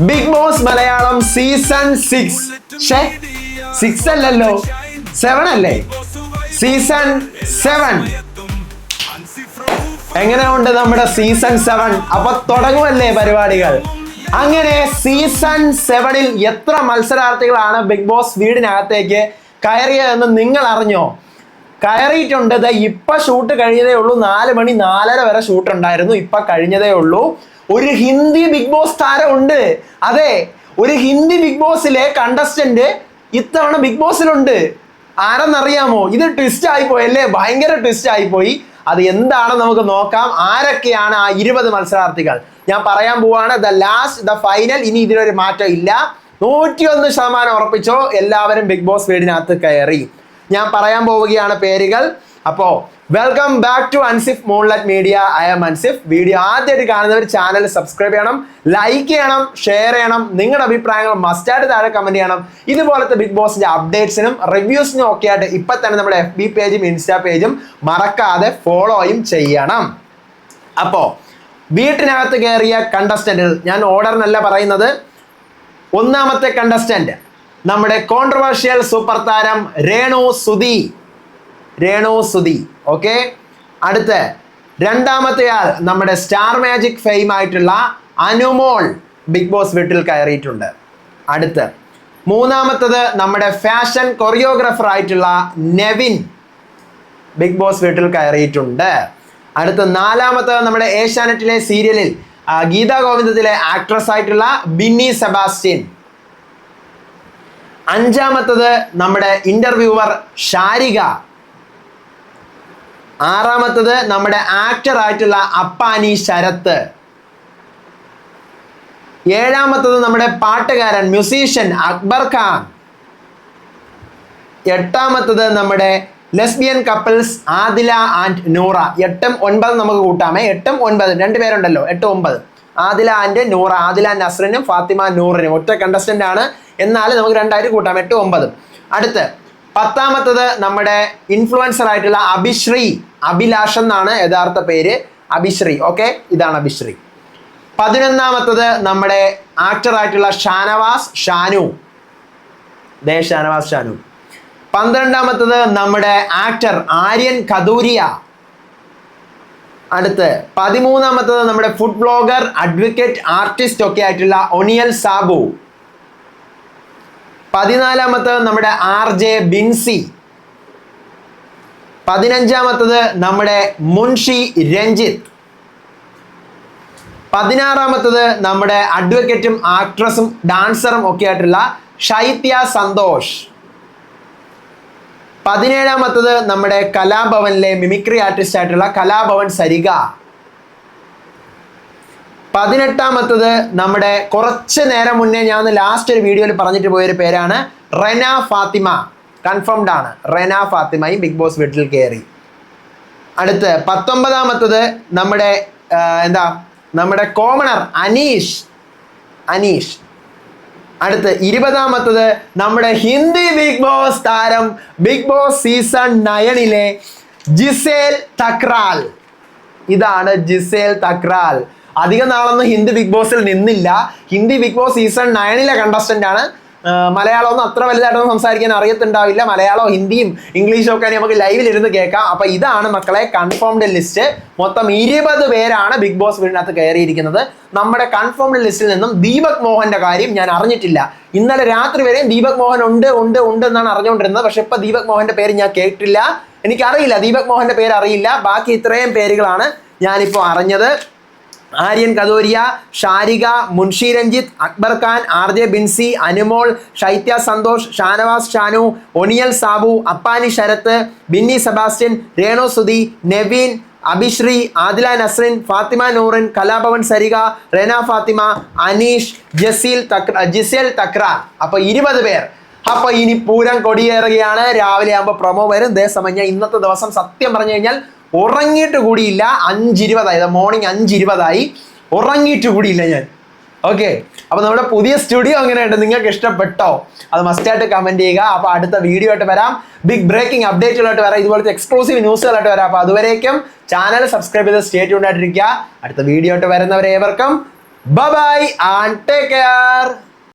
Big Boss Malayalam season six six അല്ലല്ലോ. Seven അല്ലേ? Season seven എങ്ങനെ ഉണ്ട് നമ്മുടെ സീസൺ സെവൻ അപ്പൊ തുടങ്ങുമല്ലേ പരിപാടികൾ? അങ്ങനെ സീസൺ സെവനിൽ എത്ര മത്സരാർത്ഥികളാണ് ബിഗ് ബോസ് വീടിനകത്തേക്ക് കയറിയതെന്ന് നിങ്ങൾ അറിഞ്ഞോ? കയറിയിട്ടുണ്ട് ഇപ്പൊ ഷൂട്ട് കഴിഞ്ഞതേ ഉള്ളൂ. നാല് മണി നാലര വരെ ഷൂട്ട് ഉണ്ടായിരുന്നു. ഇപ്പൊ കഴിഞ്ഞതേ ഉള്ളൂ. ഒരു ഹിന്ദി ബിഗ് ബോസ് താരമുണ്ട്. അതെ ഒരു ഹിന്ദി ബിഗ് ബോസിലെ കണ്ടസ്റ്റന്റ് ഇത്തവണ ബിഗ് ബോസിലുണ്ട്. ആരെന്നറിയാമോ? ഇത് ട്വിസ്റ്റ് ആയിപ്പോയി അല്ലേ? ഭയങ്കര ട്വിസ്റ്റ് ആയിപ്പോയി അത് എന്താണെന്ന് നമുക്ക് നോക്കാം. ആരൊക്കെയാണ് ആ ഇരുപത് മത്സരാർത്ഥികൾ? ഞാൻ പറയാൻ പോവാണ് ദ ലാസ്റ്റ് ദ ഫൈനൽ ഇനി ഇതിനൊരു മാറ്റം ഇല്ല. നൂറ്റിയൊന്ന് ശതമാനം ഉറപ്പിച്ചോ? എല്ലാവരും ബിഗ് ബോസ് വീടിനകത്ത് കയറി. ഞാൻ പറയാൻ പോവുകയാണ് പേരുകൾ. അപ്പോ welcome back to Ansif moonlight media I M Ansif video ആദ്യമായിട്ട് കാണുന്നവർ ചാനൽ സബ്സ്ക്രൈബ് ചെയ്യണം ലൈക്ക് ചെയ്യണം ഷെയർ ചെയ്യണം. നിങ്ങളുടെ അഭിപ്രായങ്ങൾ മസ്റ്റായിട്ട് താഴെ കമന്റ് ചെയ്യണം. ഇതുപോലത്തെ ബിഗ് ബോസിന്റെ അപ്ഡേറ്റ്സിനും റിവ്യൂസിനും ഒക്കെ ആയിട്ട് ഇപ്പൊ തന്നെ നമ്മുടെ എഫ് ബി പേജും ഇൻസ്റ്റാ പേജും മറക്കാതെ ഫോളോയും ചെയ്യണം. അപ്പോ വീട്ടിനകത്ത് കയറിയ കണ്ടസ്റ്റന്റിൽ ഞാൻ ഓർഡറിനല്ല പറയുന്നത്. ഒന്നാമത്തെ കണ്ടസ്റ്റന്റ് നമ്മുടെ കോൺട്രവേഴ്ഷ്യൽ സൂപ്പർ താരം രേണു സുധി. രേണു സുധി ഓക്കെ അടുത്ത് രണ്ടാമത്തെ ആൾ നമ്മുടെ സ്റ്റാർ മാജിക് ഫെയിം ആയിട്ടുള്ള അനുമോൾ ബിഗ് ബോസ് വീട്ടിൽ കയറിയിട്ടുണ്ട്. അടുത്ത് മൂന്നാമത്തത് നമ്മുടെ ഫാഷൻ കൊറിയോഗ്രാഫർ ആയിട്ടുള്ള നെവിൻ ബിഗ് ബോസ് വീട്ടിൽ കയറിയിട്ടുണ്ട്. അടുത്ത നാലാമത്തത് നമ്മുടെ ഏഷ്യാനെറ്റിലെ സീരിയലിൽ ഗീതാ ഗോവിന്ദത്തിലെ ആക്ട്രസ് ആയിട്ടുള്ള ബിന്നി സെബാസ്റ്റ്യൻ. അഞ്ചാമത്തത് നമ്മുടെ ഇന്റർവ്യൂവർ ഷാരിക. ആറാമത്തത് നമ്മുടെ ആക്ടർ ആയിട്ടുള്ള അപ്പാനി ശരത്ത്. ഏഴാമത്തത് നമ്മുടെ പാട്ടുകാരൻ മ്യൂസീഷ്യൻ അക്ബർ ഖാൻ. എട്ടാമത്തത് നമ്മുടെ lesbian couples Adila and Noora. എട്ടും ഒൻപതും നമുക്ക് കൂട്ടാമേ. എട്ടും ഒൻപത്. രണ്ട് പേരുണ്ടല്ലോ. എട്ട് ഒമ്പത് ആദില ആൻഡ് നൂറ. ആദില നസ്റിനും ഫാത്തിമ നൂറിനും. ഒറ്റ കണ്ടസ്റ്റന്റ് ആണ്. എന്നാലും നമുക്ക് രണ്ടായിട്ട് കൂട്ടാം. എട്ട് ഒമ്പത് അടുത്ത് പത്താമത്തത് നമ്മുടെ ഇൻഫ്ലുവൻസർ ആയിട്ടുള്ള അഭിശ്രീ അഭിലാഷ് എന്നാണ് യഥാർത്ഥ പേര്. അഭിശ്രീ ഓക്കെ ഇതാണ് അഭിശ്രീ. പതിനൊന്നാമത്തത് നമ്മുടെ ആക്ടർ ആയിട്ടുള്ള ഷാനവാസ് ഷാനു. ദേ ഷാനവാസ് ഷാനു. പന്ത്രണ്ടാമത്തത് നമ്മുടെ ആക്ടർ ആര്യൻ കദൂരിയ അടുത്ത് പതിമൂന്നാമത്തത് നമ്മുടെ ഫുഡ് ബ്ലോഗർ അഡ്വക്കേറ്റ് ആർട്ടിസ്റ്റ് ഒക്കെ ആയിട്ടുള്ള ഒനിയൽ സാബു. പതിനാലാമത്തത് നമ്മുടെ ആർ ജെ ബിൻസി. പതിനഞ്ചാമത്തത് നമ്മുടെ മുൻഷി രഞ്ജിത്ത്. പതിനാറാമത്തത് നമ്മുടെ അഡ്വക്കേറ്റും ആക്ട്രസും ഡാൻസറും ഒക്കെ ആയിട്ടുള്ള ഷൈത്യ സന്തോഷ്. പതിനേഴാമത്തത് നമ്മുടെ കലാഭവനിലെ മിമിക്രി ആർട്ടിസ്റ്റ് ആയിട്ടുള്ള കലാഭവൻ സരിക പതിനെട്ടാമത്തത് നമ്മുടെ കുറച്ച് നേരം മുന്നേ ഞാൻ ലാസ്റ്റ് ഒരു വീഡിയോയിൽ പറഞ്ഞിട്ട് പോയൊരു പേരാണ് റെന ഫാത്തിമ. കൺഫേംഡ് ആണ്. റെന ഫാത്തിമയും ബിഗ് ബോസ് വീട്ടിൽ കയറി അടുത്ത് പത്തൊമ്പതാമത്തത് നമ്മുടെ എന്താ നമ്മുടെ കോമണർ അനീഷ്. അനീഷ്. അടുത്ത് ഇരുപതാമത്തത് നമ്മുടെ ഹിന്ദി ബിഗ് ബോസ് താരം ബിഗ് ബോസ് സീസൺ നയനിലെ ജിസേൽ തക്രാൽ. ഇതാണ് ജിസേൽ തക്രാൽ. അധികം നാളൊന്നും ഹിന്ദി ബിഗ് ബോസിൽ നിന്നില്ല. ഹിന്ദി ബിഗ് ബോസ് സീസൺ നയനിലെ കണ്ടസ്റ്റന്റ് ആണ്. മലയാളം മലയാളമൊന്നും അത്ര വലുതായിട്ടൊന്നും സംസാരിക്കാൻ അറിയത്തുണ്ടാവില്ല. മലയാളോ ഹിന്ദിയും ഇംഗ്ലീഷും ഒക്കെ നമുക്ക് ലൈവിൽ ഇരുന്ന് കേൾക്കാം. അപ്പൊ ഇതാണ് മക്കളെ കൺഫേംഡ് ലിസ്റ്റ് മൊത്തം ഇരുപത് പേരാണ് ബിഗ് ബോസ് വീടിനകത്ത് കയറിയിരിക്കുന്നത്. നമ്മുടെ കൺഫേംഡ് ലിസ്റ്റിൽ നിന്നും ദീപക് മോഹന്റെ കാര്യം ഞാൻ അറിഞ്ഞിട്ടില്ല. ഇന്നലെ രാത്രി വരെയും ദീപക് മോഹൻ ഉണ്ട് ഉണ്ട് ഉണ്ട് എന്നാണ് അറിഞ്ഞുകൊണ്ടിരുന്നത്. പക്ഷെ ഇപ്പൊ ദീപക് മോഹന്റെ പേര് ഞാൻ കേട്ടില്ല. എനിക്കറിയില്ല ദീപക് മോഹന്റെ പേര് അറിയില്ല. ബാക്കി ഇത്രയും പേരുകളാണ് ഞാനിപ്പോൾ അറിഞ്ഞത്. ആര്യൻ കദോരിയ ഷാരിക മുൻഷി രഞ്ജിത്ത് അക്ബർ ഖാൻ ആർ ജെ ബിൻസി അനുമോൾ ഷൈത്യ സന്തോഷ് ഷാനവാസ് ഷാനു ഒണിയൽ സാബു അപ്പാനി ശരത്ത് ബിന്നി സെബാസ്റ്റ്യൻ രേണു സുധി നെവീൻ അഭിശ്രീ ആദില നസ്രിൻ ഫാത്തിമ നൂറിൻ കലാഭവൻ സരിക റെന ഫാത്തിമ അനീഷ് ജസീൽ തക്ര ജിസേൽ തക്രാർ അപ്പൊ ഇരുപത് പേർ. അപ്പൊ ഇനി പൂരം കൊടിയേറുകയാണ്. രാവിലെ ആകുമ്പോൾ പ്രൊമോ വരും. ദേ സമയം ഇന്നത്തെ ദിവസം സത്യം പറഞ്ഞു കഴിഞ്ഞാൽ ഉറങ്ങിയിട്ട് കൂടിയില്ല അഞ്ചിരുപതായി. മോർണിംഗ് അഞ്ചിരുപതായി. ഉറങ്ങിയിട്ട് കൂടിയില്ല ഞാൻ. ഓക്കെ അപ്പൊ നമ്മുടെ പുതിയ സ്റ്റുഡിയോ എങ്ങനെയുണ്ട്? നിങ്ങൾക്ക് ഇഷ്ടപ്പെട്ടോ? അത് മസ്റ്റായിട്ട് കമന്റ് ചെയ്യുക. അപ്പൊ അടുത്ത വീഡിയോ ആയിട്ട് വരാം. ബിഗ് ബ്രേക്കിംഗ് അപ്ഡേറ്റുകളായിട്ട് വരാം. ഇതുപോലത്തെ എക്സ്ക്ലൂസീവ് ന്യൂസുകളായിട്ട് വരാം. അപ്പൊ അതുവരേക്കും ചാനൽ സബ്സ്ക്രൈബ് ചെയ്ത് സ്റ്റേറ്റ് ഉണ്ടായിട്ടിരിക്കുക അടുത്ത വീഡിയോ ആയിട്ട് വരുന്നവരെ ഏവർക്കും. By and take care